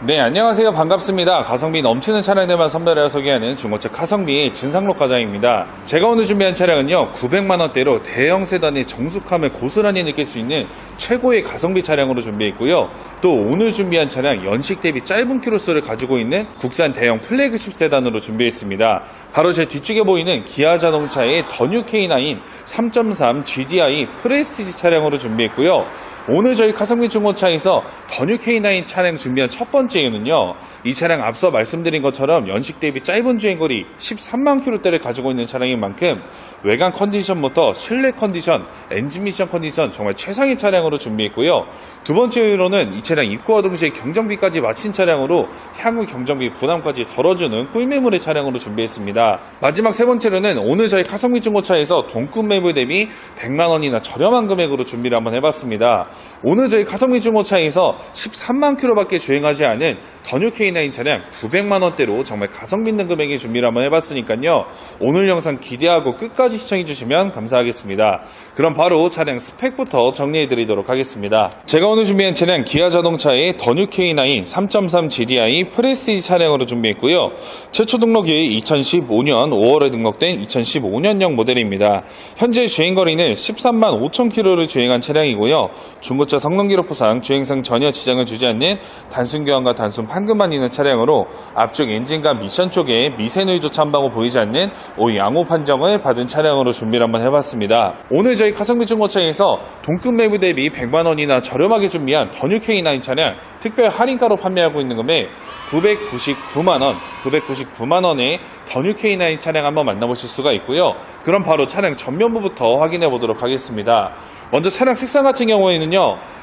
네, 안녕하세요. 반갑습니다. 가성비 넘치는 차량들만 선별하여 소개하는 중고차 가성비 진상록 과장입니다. 제가 오늘 준비한 차량은요, 900만원대로 대형 세단의 정숙함을 고스란히 느낄 수 있는 최고의 가성비 차량으로 준비했고요. 또 오늘 준비한 차량 연식 대비 짧은 키로수를 가지고 있는 국산 대형 플래그십 세단으로 준비했습니다. 바로 제 뒤쪽에 보이는 기아 자동차의 더뉴 K9 3.3 GDI 프레스티지 차량으로 준비했고요. 오늘 저희 가성비 중고차에서 더뉴 K9 차량 준비한 첫 번째 이유는요. 이 차량 앞서 말씀드린 것처럼 연식 대비 짧은 주행거리 13만 킬로대를 가지고 있는 차량인 만큼 외관 컨디션부터 실내 컨디션, 엔진 미션 컨디션 정말 최상의 차량으로 준비했고요. 두 번째 이유로는 이 차량 입고와 동시에 경정비까지 마친 차량으로 향후 경정비 부담까지 덜어주는 꿀매물의 차량으로 준비했습니다. 마지막 세 번째로는 오늘 저희 가성비 중고차에서 동급 매물 대비 100만 원이나 저렴한 금액으로 준비를 한번 해봤습니다. 오늘 저희 가성비 중고차에서 13만 킬로밖에 주행하지 않은 더뉴 K9 차량 900만 원대로 정말 가성비 있는 금액의 준비를 한번 해봤으니까요. 오늘 영상 기대하고 끝까지 시청해주시면 감사하겠습니다. 그럼 바로 차량 스펙부터 정리해드리도록 하겠습니다. 제가 오늘 준비한 차량 기아 자동차의 더뉴 K9 3.3 GDI 프레스티지 차량으로 준비했고요. 최초 등록이 2015년 5월에 등록된 2015년형 모델입니다. 현재 주행거리는 13만 5천 킬로를 주행한 차량이고요. 중고차 성능 기록부상 주행상 전혀 지장을 주지 않는 단순 교환과 단순 판금만 있는 차량으로 앞쪽 엔진과 미션 쪽에 미세누이조차 한 방울 보이지 않는 오 양호 판정을 받은 차량으로 준비를 한번 해봤습니다. 오늘 저희 가성비 중고차에서 동급 매부 대비 100만 원이나 저렴하게 준비한 더뉴 K9 차량 특별 할인가로 판매하고 있는 금액 999만원, 999만원의 더뉴 K9 차량 한번 만나보실 수가 있고요. 그럼 바로 차량 전면부부터 확인해 보도록 하겠습니다. 먼저 차량 색상 같은 경우에는요,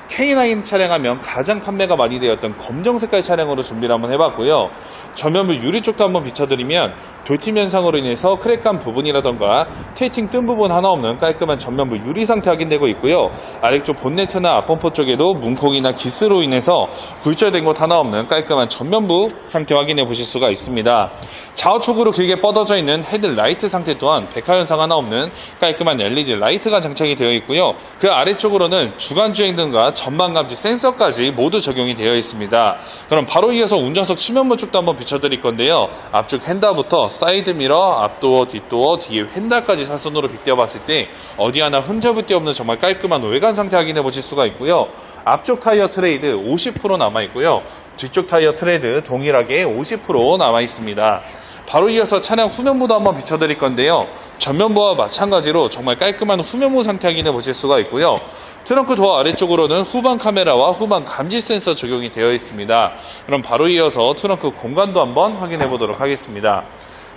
K9 차량 하면 가장 판매가 많이 되었던 검정 색깔 차량으로 준비를 한번 해봤고요. 전면부 유리 쪽도 한번 비춰드리면 돌팀 현상으로 인해서 크랙간 부분이라던가 테이팅 뜬 부분 하나 없는 깔끔한 전면부 유리 상태 확인되고 있고요. 아래쪽 본네트나 앞범퍼 쪽에도 문콕이나 기스로 인해서 굴절된 곳 하나 없는 깔끔한 전면부 상태 확인해 보실 수가 있습니다. 좌우측으로 길게 뻗어져 있는 헤드라이트 상태 또한 백화 현상 하나 없는 깔끔한 LED 라이트가 장착이 되어 있고요. 그 아래쪽으로는 주간 주행 등과 전방감지 센서까지 모두 적용이 되어 있습니다. 그럼 바로 이어서 운전석 측면부 쪽도 한번 비춰드릴 건데요. 앞쪽 핸다부터 사이드미러, 앞도어, 뒷도어, 뒤에 휀다까지 사선으로 빗대어 봤을 때 어디 하나 흔적이 없는 정말 깔끔한 외관 상태 확인해 보실 수가 있고요. 앞쪽 타이어 트레이드 50% 남아 있고요. 뒤쪽 타이어 트레이드 동일하게 50% 남아 있습니다. 바로 이어서 차량 후면부도 한번 비춰드릴 건데요. 전면부와 마찬가지로 정말 깔끔한 후면부 상태 확인해 보실 수가 있고요. 트렁크 도어 아래쪽으로는 후방 카메라와 후방 감지 센서 적용이 되어 있습니다. 그럼 바로 이어서 트렁크 공간도 한번 확인해 보도록 하겠습니다.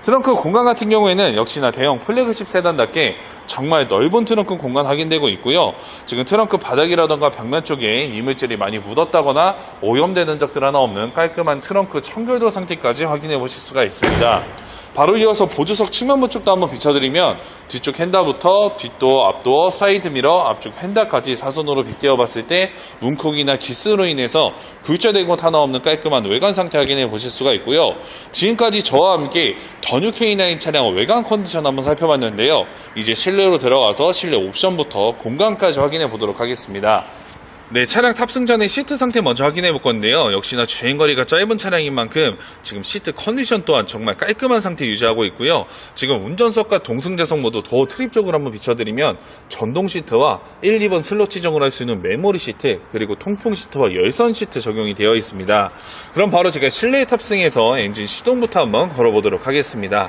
트렁크 공간 같은 경우에는 역시나 대형 플래그십 세단답게 정말 넓은 트렁크 공간 확인되고 있고요. 지금 트렁크 바닥이라던가 벽면 쪽에 이물질이 많이 묻었다거나 오염되는 적들 하나 없는 깔끔한 트렁크 청결도 상태까지 확인해 보실 수가 있습니다. 바로 이어서 보조석 측면부 쪽도 한번 비춰드리면 뒤쪽 핸다부터 뒷도어, 앞도어, 사이드미러, 앞쪽 핸다까지 사선으로 빗대어 봤을 때 문콕이나 기스로 인해서 굴절된 곳 하나 없는 깔끔한 외관 상태 확인해 보실 수가 있고요. 지금까지 저와 함께 더뉴 K9 차량 외관 컨디션 한번 살펴봤는데요. 이제 실내로 들어가서 실내 옵션부터 공간까지 확인해 보도록 하겠습니다. 네, 차량 탑승 전에 시트 상태 먼저 확인해 볼 건데요. 역시나 주행거리가 짧은 차량인 만큼 지금 시트 컨디션 또한 정말 깔끔한 상태 유지하고 있고요. 지금 운전석과 동승자석 모두 도어 트립 쪽으로 한번 비춰드리면 전동 시트와 1, 2번 슬롯 지정을 할 수 있는 메모리 시트 그리고 통풍 시트와 열선 시트 적용이 되어 있습니다. 그럼 바로 제가 실내에 탑승해서 엔진 시동부터 한번 걸어보도록 하겠습니다.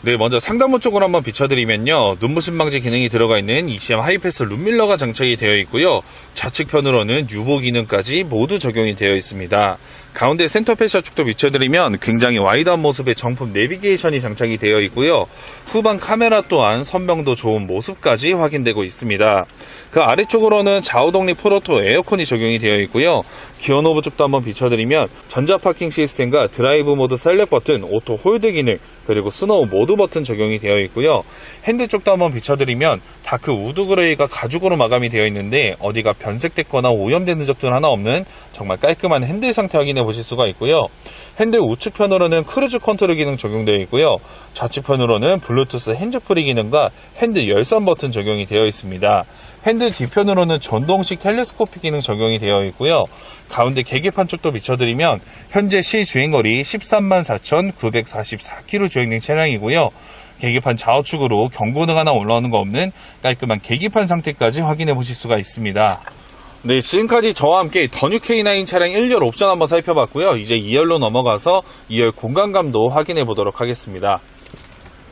네, 먼저 상단부 쪽으로 한번 비춰드리면요. 눈부신 방지 기능이 들어가 있는 ECM 하이패스 룸밀러가 장착이 되어 있고요. 좌측편으로는 유보 기능까지 모두 적용이 되어 있습니다. 가운데 센터 패셔 쪽도 비춰드리면 굉장히 와이드한 모습의 정품 내비게이션이 장착이 되어 있고요. 후방 카메라 또한 선명도 좋은 모습까지 확인되고 있습니다. 그 아래쪽으로는 좌우 독립 프로토 에어컨이 적용이 되어 있고요. 기어 노브 쪽도 한번 비춰드리면 전자 파킹 시스템과 드라이브 모드 셀렉 버튼, 오토 홀드 기능, 그리고 스노우 모드 버튼 적용이 되어 있고요. 핸드 쪽도 한번 비춰드리면 다크 우드 그레이가 가죽으로 마감이 되어 있는데 어디가 변색됐거나 오염된 흔적들 하나 없는 정말 깔끔한 핸들 상태 확인해 보실 수가 있고요. 핸들 우측편으로는 크루즈 컨트롤 기능 적용되어 있고요. 좌측편으로는 블루투스 핸즈프리 기능과 핸들 열선 버튼 적용이 되어 있습니다. 핸들 뒤편으로는 전동식 텔레스코피 기능 적용이 되어 있고요. 가운데 계기판 쪽도 비춰드리면 현재 시 주행거리 13만 4,944km 주행된 차량이고요. 계기판 좌우측으로 경고등 하나 올라오는 거 없는 깔끔한 계기판 상태까지 확인해 보실 수가 있습니다. 네, 지금까지 저와 함께 더뉴 K9 차량 1열 옵션 한번 살펴봤고요. 이제 2열로 넘어가서 2열 공간감도 확인해 보도록 하겠습니다.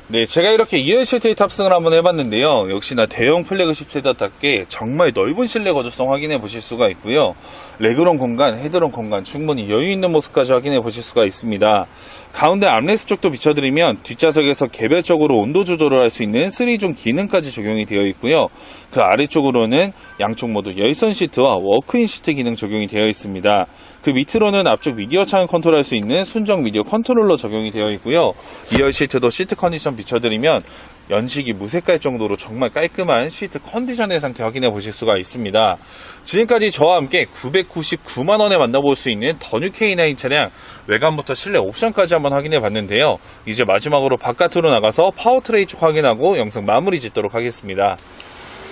네, 제가 이렇게 2열 시트에 탑승을 한번 해봤는데요. 역시나 대형 플래그십 세단답게 정말 넓은 실내 거주성 확인해 보실 수가 있고요. 레그룸 공간, 헤드룸 공간 충분히 여유 있는 모습까지 확인해 보실 수가 있습니다. 가운데 암레스 쪽도 비춰드리면 뒷좌석에서 개별적으로 온도 조절을 할 수 있는 3종 기능까지 적용이 되어 있고요. 그 아래쪽으로는 양쪽 모두 열선 시트와 워크인 시트 기능 적용이 되어 있습니다. 그 밑으로는 앞쪽 미디어 창을 컨트롤할 수 있는 순정 미디어 컨트롤러 적용이 되어 있고요. 2열 시트도 시트 컨디션 비춰드리면 연식이 무색할 정도로 정말 깔끔한 시트 컨디션의 상태 확인해 보실 수가 있습니다. 지금까지 저와 함께 999만원에 만나볼 수 있는 더뉴 K9 차량 외관부터 실내 옵션까지 한번 확인해 봤는데요. 이제 마지막으로 바깥으로 나가서 파워트레이 쪽 확인하고 영상 마무리 짓도록 하겠습니다.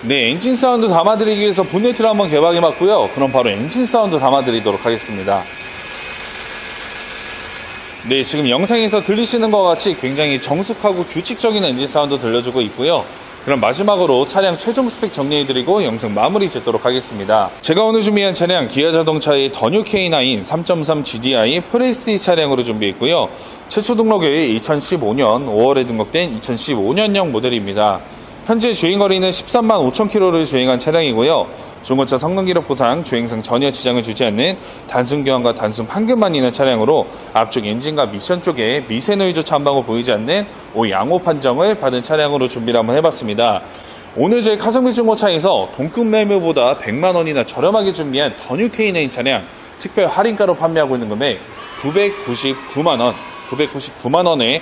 네, 엔진 사운드 담아드리기 위해서 본네트를 한번 개방해 봤고요. 그럼 바로 엔진 사운드 담아드리도록 하겠습니다. 네, 지금 영상에서 들리시는 것 같이 굉장히 정숙하고 규칙적인 엔진 사운드 들려주고 있고요. 그럼 마지막으로 차량 최종 스펙 정리해드리고 영상 마무리 짓도록 하겠습니다. 제가 오늘 준비한 차량 기아 자동차의 더뉴 K9 3.3 GDI 프레스티 차량으로 준비했고요. 최초 등록일 2015년 5월에 등록된 2015년형 모델입니다. 현재 주행 거리는 13만 5천 킬로를 주행한 차량이고요. 중고차 성능 기록 보상, 주행성 전혀 지장을 주지 않는 단순 교환과 단순 판금만 있는 차량으로 앞쪽 엔진과 미션 쪽에 미세 노이즈 참방을 보이지 않는 오 양호 판정을 받은 차량으로 준비를 한번 해봤습니다. 오늘 저희 카성비 중고차에서 동급 매매보다 100만 원이나 저렴하게 준비한 더뉴 K9 차량 특별 할인가로 판매하고 있는 금액 999만 원. 999만 원에